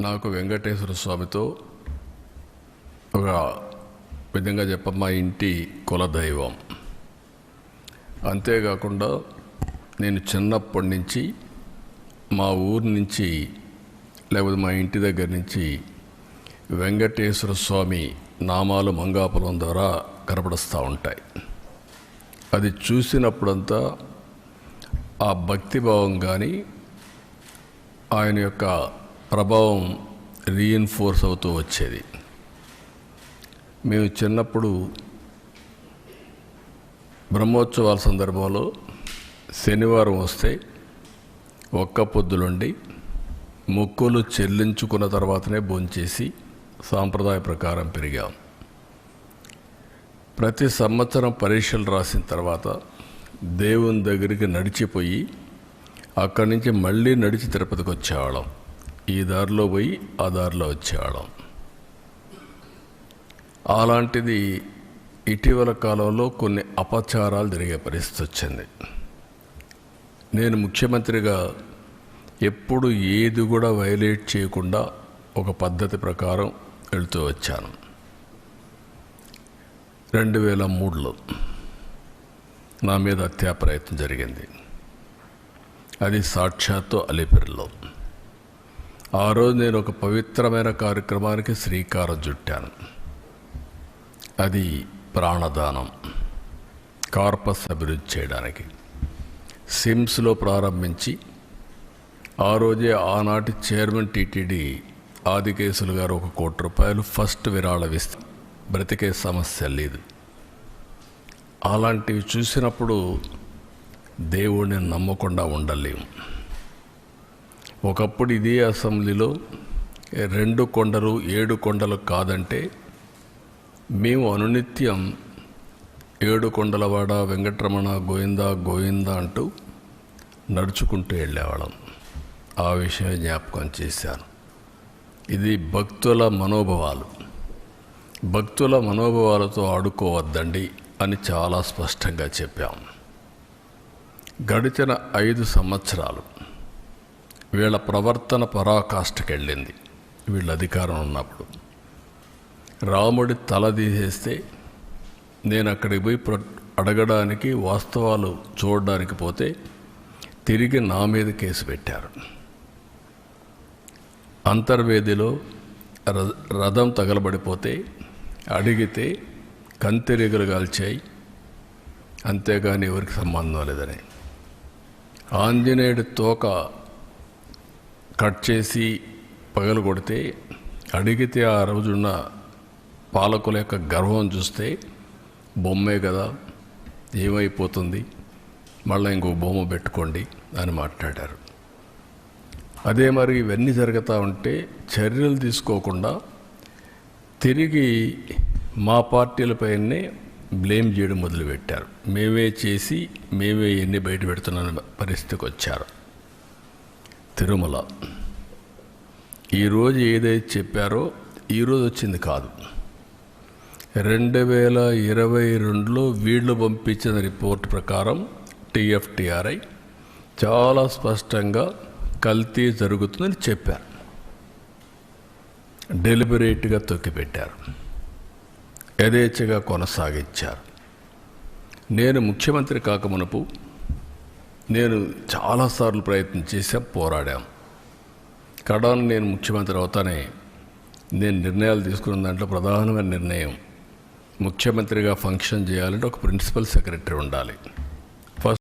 నాకు వెంకటేశ్వర స్వామితో ఒక విధంగా చెప్ప మా ఇంటి కులదైవం అంతేకాకుండా నేను చిన్నప్పటి నుంచి మా ఊరు నుంచి లేకపోతే మా ఇంటి దగ్గర నుంచి వెంకటేశ్వర స్వామి నామాలు మంగాపురం ద్వారా కనపడుస్తూ ఉంటాయి. అది చూసినప్పుడంతా ఆ భక్తిభావం కానీ ఆయన యొక్క ప్రభావం రీఇన్ఫోర్స్ అవుతూ వచ్చేది. మేము చిన్నప్పుడు బ్రహ్మోత్సవాల సందర్భంలో శనివారం వస్తే ఒక్క పొద్దులుండి మొక్కులు చెల్లించుకున్న తర్వాతనే భోంచేసి సాంప్రదాయ ప్రకారం పెరిగాం. ప్రతి సంవత్సరం పరీక్షలు రాసిన తర్వాత దేవుని దగ్గరికి నడిచిపోయి అక్కడి నుంచి మళ్ళీ నడిచి తిరుపతికి వచ్చేవాళ్ళం. ఈ దారిలో పోయి ఆ దారిలో వచ్చేవాళ్ళం. అలాంటిది ఇటీవల కాలంలో కొన్ని అపచారాలు జరిగే పరిస్థితి వచ్చింది. నేను ముఖ్యమంత్రిగా ఎప్పుడు ఏది కూడా వైలేట్ చేయకుండా ఒక పద్ధతి ప్రకారం వెళుతూ వచ్చాను. రెండు వేల మూడులో నా మీద హత్యా ప్రయత్నం జరిగింది. అది సాక్షాత్తు అలిపిరిలో. ఆ రోజు నేను ఒక పవిత్రమైన కార్యక్రమానికి శ్రీకారం చుట్టాను. అది ప్రాణదానం. కార్పస్ అభివృద్ధి చేయడానికి. సిమ్స్లో ప్రారంభించి ఆ రోజే ఆనాటి చైర్మన్ టీటీడీ ఆదికేశులు గారు ఒక కోటి రూపాయలు ఫస్ట్ విరాళవిస్తే బ్రతికే సమస్య లేదు. అలాంటివి చూసినప్పుడు దేవుడిని నమ్మకుండా ఉండలేము. ఒకప్పుడు ఇదే అసెంబ్లీలో రెండు కొండలు ఏడు కొండలు కాదంటే మేము అనునిత్యం ఏడు కొండలవాడ వెంకటరమణ గోవింద గోవింద అంటూ నడుచుకుంటూ వెళ్ళేవాళ్ళం. ఆ విషయం జ్ఞాపకం చేశాను. ఇది భక్తుల మనోభావాలు. భక్తుల మనోభావాలతో ఆడుకోవద్దండి అని చాలా స్పష్టంగా చెప్పాం. గడిచిన ఐదు సంవత్సరాలు వీళ్ళ ప్రవర్తన పరాకాష్ఠకెళ్ళింది. వీళ్ళ అధికారం ఉన్నప్పుడు. రాముడి తల తీసేస్తే నేను అక్కడికి పోయి ప్ర అడగడానికి వాస్తవాలు చూడడానికి పోతే తిరిగి నా మీద కేసు పెట్టారు. అంతర్వేదిలో ర- రథం తగలబడిపోతే అడిగితే కంతిరీగలు కాల్చాయి. అంతేగాని ఎవరికి సంబంధం లేదని. ఆంజనేయుడి తోక కట్ చేసి పగలు కొడితే అడిగితే ఆ రోజున్న పాలకుల యొక్క గర్వం చూస్తే బొమ్మే కదా ఏమైపోతుంది? మళ్ళీ ఇంకో బొమ్మ పెట్టుకోండి అని మాట్లాడారు. అదే మరి ఇవన్నీ జరుగుతూ ఉంటే చర్యలు తీసుకోకుండా తిరిగి మా పార్టీలపైనే బ్లేమ్ చేయడం మొదలుపెట్టారు. మేమే చేసి మేమే ఎన్ని బయట పెడుతున్న పరిస్థితికి వచ్చారు. తిరుమల. ఈరోజు ఏదైతే చెప్పారో ఈరోజు వచ్చింది కాదు. రెండు వేల ఇరవై రెండులో వీళ్ళు పంపించిన రిపోర్ట్ ప్రకారం టీఎఫ్టీఆర్ఐ చాలా స్పష్టంగా కల్తీ జరుగుతుందని చెప్పారు. డెలిబరేట్గా తొక్కిపెట్టారు. యథేచ్ఛగా కొనసాగించారు. నేను ముఖ్యమంత్రి కాకమునపు నేను చాలాసార్లు ప్రయత్నం చేశాం పోరాడాం. కడాను నేను ముఖ్యమంత్రి అవుతానే నేను నిర్ణయాలు తీసుకున్న దాంట్లో ప్రధానమైన నిర్ణయం ముఖ్యమంత్రిగా ఫంక్షన్ చేయాలంటే ఒక ప్రిన్సిపల్ సెక్రటరీ ఉండాలి.